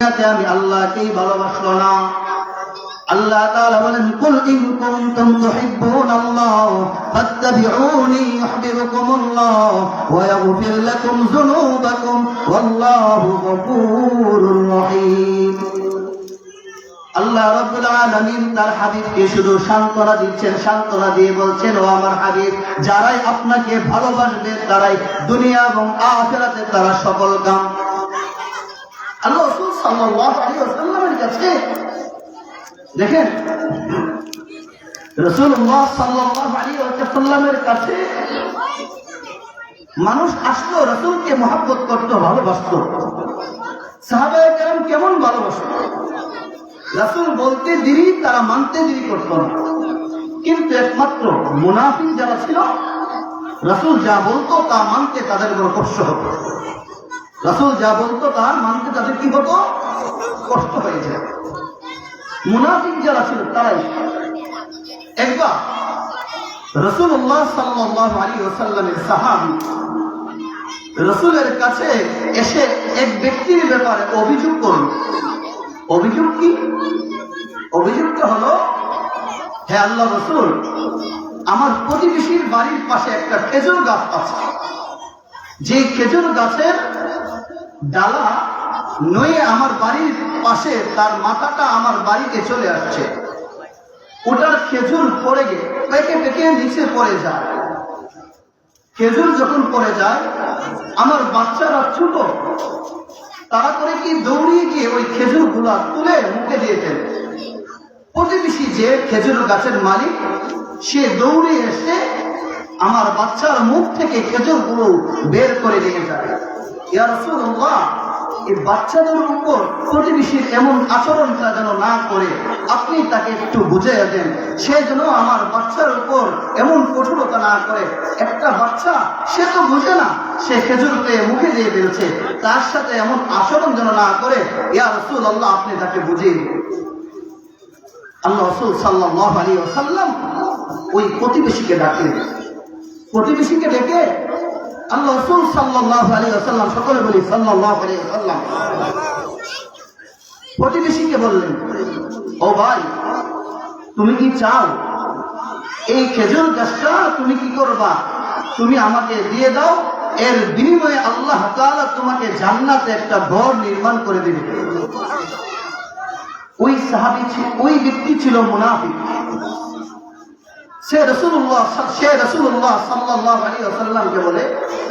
দুনিয়াতে আমি আল্লাহকেই ভালোবাসলো না। আল্লাহ তাআলা বলেন, কুল ইন কুনতুম ইউহিব্বুকুমুল্লাহ, ওয়া লাকুম যুনুবাকুম, ওয়াল্লাহু গফুরুর রহিম। আল্লাহ রাব্বুল আলামিন তার হাবিবকে শুধু সান্ত্বনা দিচ্ছেন, সান্ত্বনা দিয়ে বলছেন, ও আমার হাবিব, যারাই আপনাকে ভালোবাসবে, তারাই দুনিয়া এবং আখিরাতে তারা সফল কাম দেখেন ওয়াসাল্লামের কাছে মানুষ আসতো রাসূলকে মহব্বত করত, ভালোবাসতো। সাহাবায়ে কেমন ভালোবাসতো? রাসূল বলতে দেরি, তারা মানতে দেরি করত না। কিন্তু একমাত্র মুনাফিক যারা ছিল, রাসূল যা বলতো তা মানতে তাদের বড় কষ্ট হতো রাসূল যা বলতো তা মানতে তাদের কি হতো? কষ্ট হয়ে যায়। মুনাফিক যারা ছিল, তারাই একবার রসুল্লাহ সাল্লাহ আলী ওসাল্লামের সাহাবি রসুলের কাছে এসে এক ব্যক্তির ব্যাপারে অভিযোগ করল। অভিযোগ কি? অভিযোগটা হলো, হে আল্লাহ রসুল, আমার প্রতিবেশীর বাড়ির পাশে একটা খেজুর গাছ আছে। যে খেজুর গাছের ডালা নয়ে আমার বাড়ির পাশে, তার মাথাটা আমার বাড়িতে চলে আসছে। ওটার খেজুর পড়ে গিয়ে পেকে নিচে পড়ে যায়। খেজুর যখন পড়ে যায়, আমার বাচ্চারা ছোট, তারা করে কি দৌড়িয়ে গিয়ে ওই খেজুরগুলা তুলে মুখে দিয়ে ফেলে প্রতিবেশী যে খেজুর গাছের মালিক, সে দৌড়ে এসে আমার বাচ্চার মুখ থেকে খেজুরগুলো বের করে নিয়ে যায়। বাচ্চাদের উপর প্রতিবেশীর এমন আচরণটা যেন না করে, আপনি তাকে একটু বুঝিয়ে দেন। সে যেন আমার বাচ্চার উপর এমন কঠোরতা না করে। একটা বাচ্চা, সে তো বুঝে না, সে খেজুর পেয়ে মুখে দিয়ে ফেলছে তার সাথে এমন আচরণ যেন না করে, ইয়া রসুল আল্লাহ আপনি তাকে দিন। আল্লাহ রসুল সাল্লাহ আলী সাল্লাম ওই প্রতিবেশীকে ডাকলেন। প্রতিবেশীকে ডেকে আল্লাহ রসুল সাল্লাহ আলী আসাল্লাম সকলে বলি সাল্লাহ আলী আসাল্লাম প্রতিবেশীকে বললেন, ও ভাই, তুমি কি চাও? এই খেজুর গাছটা তুমি কি করবা? তুমি আমাকে দিয়ে দাও, এর বিনিময়ে আল্লাহ তাআলা তোমাকে জান্নাতে একটা ঘর নির্মাণ করে দিবে। ওই সাহাবি ওই ব্যক্তি ছিল মুনাফিক। সে রসুল্লাহ সে রসুল্লাহ সাল্লাহ আলী আসাল্লামকে বলে,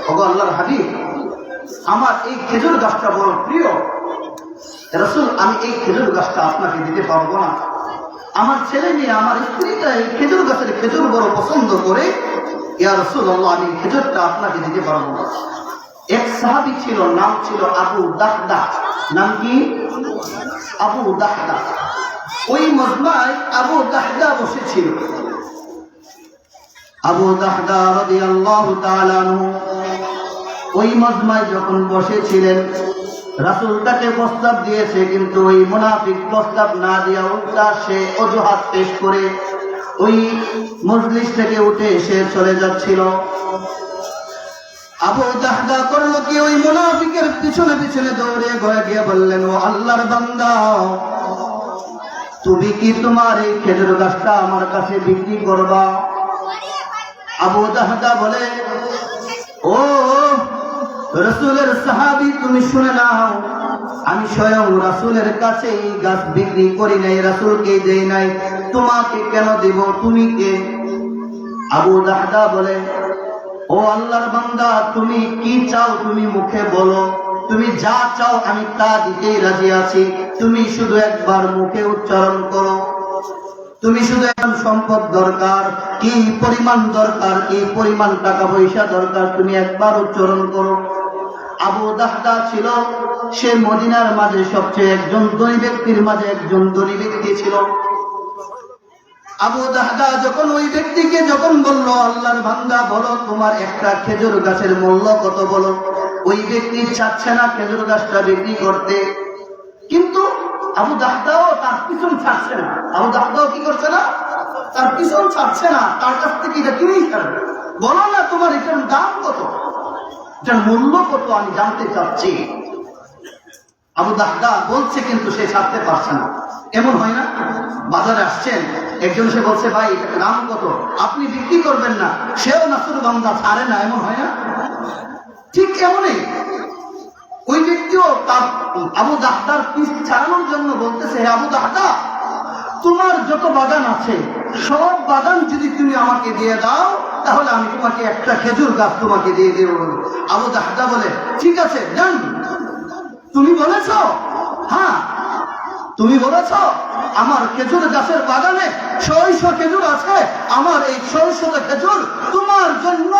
ওগো আল্লাহর হাবিব, আমার এই খেজুর গাছটা বড় প্রিয়। রসুল, আমি এই খেজুর গাছটা আপনাকে দিতে পারব না। আমার ছেলে মেয়ে, আমার স্ত্রীটা এই খেজুর গাছের খেজুর বড় পছন্দ করে, ইয়া রসুল আল্লাহ আমি খেজুরটা আপনাকে দিতে পারব না। এক সাহাবি ছিল, নাম ছিল আবু দাহদা। নাম কি? আবু দাহদা। ওই মজমায় আবু দাহদা বসেছিল। আবু দাহদা রাদিয়াল্লাহু তাআলা ওই মজমায় যখন বসেছিলেন, রাসূল তাকে প্রস্তাব দিয়েছে, কিন্তু ওই মুনাফিক প্রস্তাব না দিয়া উল্টা সে অজুহাত পেশ করে ওই মজলিস থেকে উঠে এসে চলে যাচ্ছিল। আবু দাহদা করল কি? ওই মুনাফিকের পিছনে পিছনে দৌড়ে ঘরে গিয়ে বললেন, ও আল্লাহর বান্দা, তুমি কি তোমার এই খেজুর গাছটা আমার কাছে বিক্রি করবা? আবু দাহদা বলে, ও, রসুলের সাহাবি, তুমি শুনে নাও, আমি স্বয়ং রাসুলের কাছে এই গাছ বিক্রি করি নাই, রাসুলকে দেই নাই, তোমাকে কেন দেব, তুমি কে? আবু দাহদা বলে, ও আল্লাহর বান্দা, তুমি কি চাও, তুমি মুখে বলো, তুমি যা চাও, আমি তা দিতেই রাজি আছি, তুমি শুধু একবার মুখে উচ্চারণ করো। তুমি শুধু এখন সম্পদ দরকার, কি পরিমাণ দরকার, কি পরিমাণ টাকা পয়সা দরকার, তুমি একবার উচ্চারণ করো। আবু দাহদা ছিল, সে মদিনার মাঝে সবচেয়ে একজন ধনী ব্যক্তির মাঝে একজন ধনী ব্যক্তি ছিল। আবু দাহদা যখন ওই ব্যক্তিকে যখন বলল, আল্লাহর বান্দা, বলো তোমার একটা খেজুর গাছের মূল্য কত? বলো, ওই ব্যক্তি চাচ্ছে না খেজুর গাছটা বিক্রি করতে। কিন্তু আবু দাহদাও তার পিছন ছাড়ছে না। আবু দাহদাও কি করছে না? তার পিছন ছাড়ছে না। তার কাছ থেকে এটা কিনেই ছাড়বে বলো না তোমার এটার দাম কত? এটার মূল্য কত? আমি জানতে চাচ্ছি। আবু দাহদা বলছে কিন্তু সে ছাড়তে পারছে না। এমন হয় না? বাজারে আসছেন, একজন সে বলছে, ভাই, এটার দাম কত? আপনি বিক্রি করবেন না। সেও নাসুর বান্দা ছাড়ে না। এমন হয় না? ঠিক এমনই। ওই ব্যক্তিও তার আবু দাহদার পিস ছাড়ানোর জন্য বলতেছে, হে আবু দাহদা তোমার যত বাগান আছে, সব বাগান যদি তুমি আমাকে দিয়ে দাও, তাহলে আমি তোমাকে একটা খেজুর গাছ তোমাকে দিয়ে দেব। আবু দাহদা বলে, ঠিক আছে জান তুমি বলেছ? হ্যাঁ তুমি বলেছ, আমার খেজুর গাছের বাগানে ছয়শো খেজুর আছে, আমার এই ছয়শো খেজুর তোমার জন্য,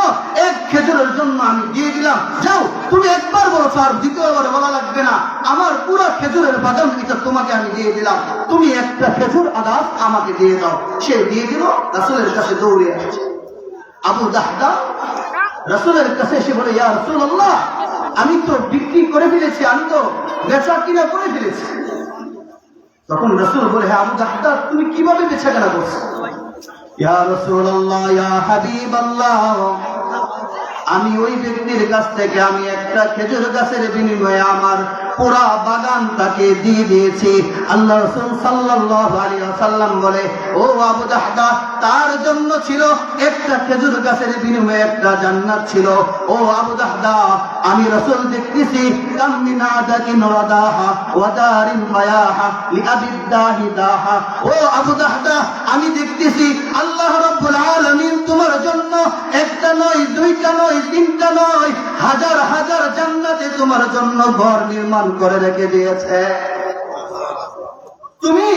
এক খেজুরের জন্য আমি দিয়ে দিলাম। যাও, তুমি একবার বলেছ আর দ্বিতীয়বার বলা লাগবে না। আমার পুরো খেজুরের বাগান এটা তোমাকে আমি দিয়ে দিলাম। তুমি একটা খেজুর আদাস আমাকে দিয়ে দাও। সে দিয়ে দিল, রাসুলের কাছে দৌড়ে আসছে। আবু দাহদা রসুলের কাছে এসে বলে, ইয়া রসুল আমি তো বিক্রি করে ফেলেছি, আমি তো বেচা কিনা করে ফেলেছি। তখন রসুল বলে হ্যাঁ আবু জাহদার তুমি কীভাবে বেছে কেনা করছ আমি ওই ব্যক্তির কাছ থেকে, আমি একটা খেজুর গাছের বিনিময়ে আমার পুরা বাগান তাকে দিয়ে দিয়েছি। আল্লাহ রসুল সাল্লাল্লাহু আলাইহি ওয়াসাল্লাম বলে, ও আবু দাহদা তার জন্য ছিল একটা খেজুর গাছের বিনিময়ে একটা জান্নাত ছিল। ও আবু দাহদা আমি রসুল দেখতেছি কামিন আদাকিন রাদাহা ওয়া দারিন মায়াহা লিআবিদ্দাহি দাহা। ও আবু দাহদা আমি দেখতেছি, আল্লাহ রাব্বুল আলামিন তোমার জন্য একটা নয়, দুইটা নয়, তিনটা নয়, হাজার হাজার জান্নাতে তোমার জন্য ঘর নির্মাণ করে রেখে দিয়েছে। তুমি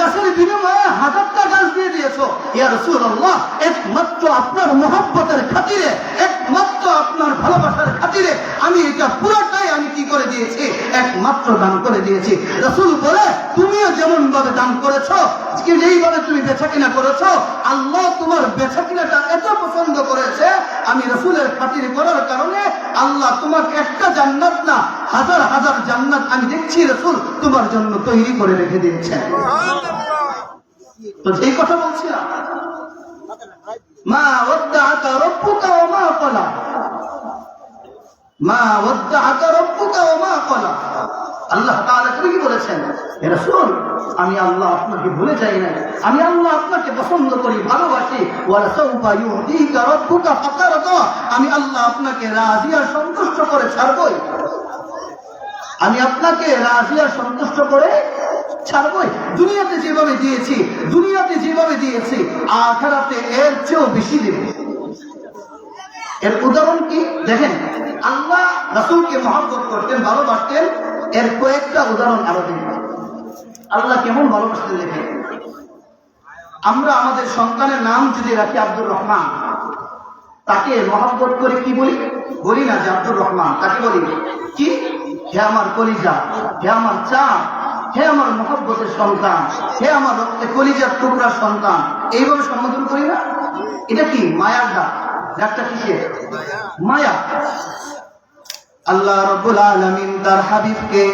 গাছের বিনিময়ে হাজারটা গাছ দিয়ে দিয়েছ। ইয়া রাসূলুল্লাহ, একমাত্র আপনার মহব্বতের খাতিরে, একমাত্র আপনার ভালোবাসার খাতিরে আমি এটা পুরোটাই আমি কি করে দিয়েছি? একমাত্র দান করে দিয়েছি। রাসূল বলে, তুমিও যেমন ভাবে দান করেছ যেইভাবে তুমি বেচা কিনা করেছ, আল্লাহ তোমার বেচা কিনাটা এত পছন্দ করেছে, আমি রসুলের খাতির করার কারণে আল্লাহ তোমাকে একটা জান্নাত না হাজার হাজার জান্নাত আমি দেখছি রসুল তোমার জন্য তৈরি করে রেখে দিয়েছেন তো যেই কথা বলছিলাম মা ওয়া মা ক্বালা। মা ওয়া মা ক্বালা। আল্লাহ তুমি কি বলেছেন? আমি আল্লাহ আপনাকে ভুলে যাই না আমি আল্লাহ আপনাকে পছন্দ করি, ভালোবাসি। ফাতারদা আমি আল্লাহ আপনাকে রাজি আর সন্তুষ্ট করে ছাড়বই। আমি আপনাকে রাজি আর সন্তুষ্ট করে ছাড়বই। দুনিয়াতে যেভাবে দিয়েছি, দুনিয়াতে যেভাবে দিয়েছি, আখারাতে এর চেয়েও বেশি দেব। এর উদাহরণ কি? দেখেন, আল্লাহ রাসুলকে মহব্বত করতেন, ভালোবাসতেন। এর কয়েকটা উদাহরণ আরও দিন। আল্লাহ কেমন ভালোবাসতেন দেখেন। আমরা আমাদের সন্তানের নাম যদি রাখি আব্দুর রহমান, তাকে মহব্বত করে কি বলি? বলি না যে আব্দুর রহমান, তাকে বলি। কি? হে আমার কলিজা, হে আমার চা হে আমার মহব্বতের সন্তান, হে আমার রক্তে কলিজার টুকরার সন্তান। এইভাবে সম্বোধন করি না? এটা কি? মায়ার ডাক। ডাকটা কিসের? মায়া। আল্লাহ রব্বুল আলামিন তার হাবিবকে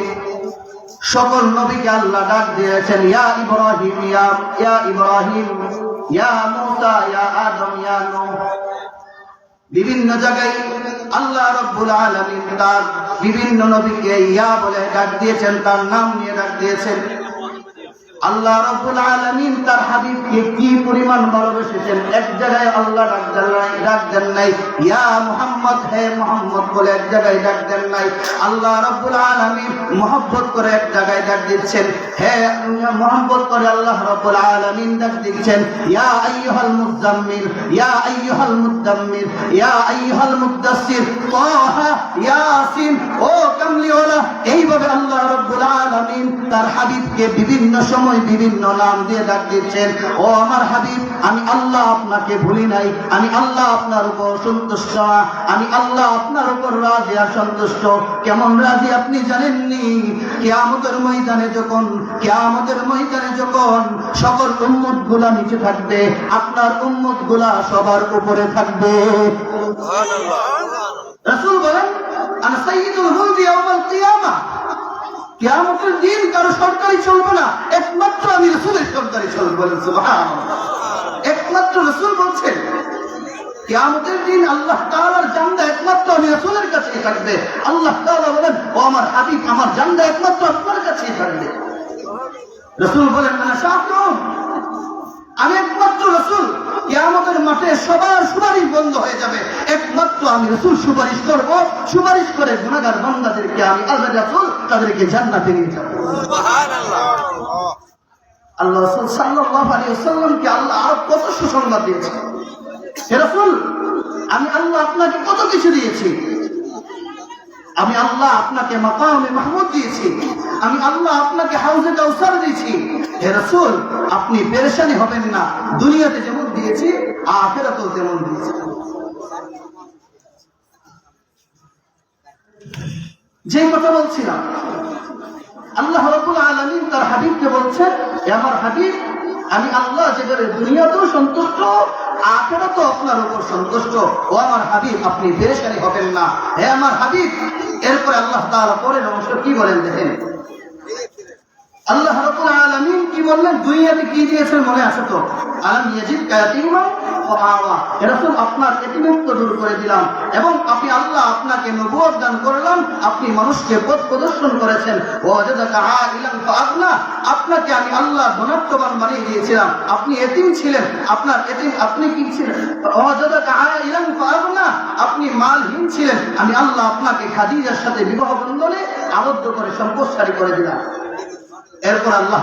সকল নবীকে আল্লাহ ডাক দিয়েছেন, ইয়া ইব্রাহিম, ইয়া ইয়া ইব্রাহিম, ইয়া মুসা, ইয়া আদম, ইয়া নূহ। বিভিন্ন জায়গায় আল্লাহ রব্বুল আলামিন তার বিভিন্ন নবীকে ইয়া বলে ডাক দিয়েছেন তার নাম নিয়ে ডাক দিয়েছেন। আল্লাহ রব্বুল আলামিন তার হাবিবকে কি পরিমাণ ভালোবেসেছেন? এক জায়গায় আল্লাহ ডাক দেন নাই ইয়া মুহাম্মদ, হে মুহাম্মদ বলে এক জায়গায় ডাক দেন নাই। আল্লাহ রব্বুল আলামিন মহব্বত করে এক জায়গায় ডাক দিচ্ছেন। হে মহব্বত করে আল্লাহ রব্বুল আলামিন ডাক দিচ্ছেন। ইয়া আইয়ুহাল মুজাম্মিল ইয়া আইয়ুহাল মুদাম্মির ইয়া আইয়ুহাল মুদাসসির। তাহা, ইয়াসিন, ও কামলিওয়ালা, এইভাবে আল্লাহ রব্বুল আলামিন তার হাবিবকে বিভিন্ন সময় বিভিন্ন নাম দিয়ে ডাক দিচ্ছেন ও আমার হাবিব আমি আল্লাহ আপনাকে ভুলি নাই আমি আল্লাহ আপনার উপর সন্তুষ্ট আমি আল্লাহ আপনার উপর রাজি আর সন্তুষ্ট। কেমন রাজি আপনি জানেননি? কেয়ামতের ময়দানে যখন কেয়ামতের ময়দানে যখন সকল উম্মতগুলা নিচে থাকবে আপনার উম্মতগুলা সবার উপরে থাকবে। রাসূল বলেন আনা সাইয়্যিদুল মুলকি ইয়াউমাল কিয়ামা। কিয়ামতের সরকারি চলবে না, একমাত্র আমি রসুলের সরকারি চলবে একমাত্র রসুল বলছেন, কিয়ামতের দিন আল্লাহ তাআলার জান্দা একমাত্র আমি রাসূলের কাছেই থাকবে। আল্লাহ তাআলা বলেন, ও আমার হাবিব, আমার জান্দা একমাত্র আপনার কাছেই থাকবে। রাসূল বলেন না শাফরুন আমি একমাত্র রসুল। মাঠে সবার সুপারিশ বন্ধ হয়ে যাবে। একমাত্র আমি রসুল সুপারিশ করব। সুপারিশ করে গুণাগার বান্দাদেরকে আমি আল্লাহ রাসূল তাদেরকে জান্নাতে নিয়ে যাব। আল্লাহ রসুল সাল্লাল্লাহু আলাইহি ওয়াসাল্লামকে আল্লাহ আরও কত সুসংবাদ দিয়েছে। হে রাসূল আমি আল্লাহ আপনাকে কত কিছু দিয়েছি। আমি আল্লাহ আপনাকে মাকামে মাহমুদ দিয়েছি। আমি আল্লাহ আপনাকে হাউজে কাউসার দিয়েছি। হে রাসূল আপনি পেরেশানি হবেন না। দুনিয়াতে যেমন দিয়েছি, আখেরাতেও তেমন দিয়েছি। যে কথা বলছিলাম, আল্লাহ রাব্বুল আলামিন তার হাবিবকে বলছেন আমার হাবিব, আমি আল্লাহ যেভাবে দুনিয়াতেও সন্তুষ্ট, আখেরাতেও আপনার উপর সন্তুষ্ট। ও আমার হাবিব, আপনি পেরেশানি হবেন না। হে আমার হাবিব, এরপরে আল্লাহ তাআলা পরের অংশ কি বলেন দেখেন। আল্লাহ রাব্বুল আলামিন কি বললেন? দুনিয়াতে কি দিয়েছেন মনে আছে তো? আপনি আপনাকে আমি আল্লাহ বানিয়ে দিয়েছিলাম। আপনি এতিম ছিলেন, আপনার এতিম, আপনি কি ছিলেন? ওয়াজাদাকা আপনি মালহীন ছিলেন। আমি আল্লাহ আপনাকে খাদিজার সাথে বিবাহ বন্ধনে আবদ্ধ করে, সম্পদশালী করে দিলাম। এরপর আল্লাহ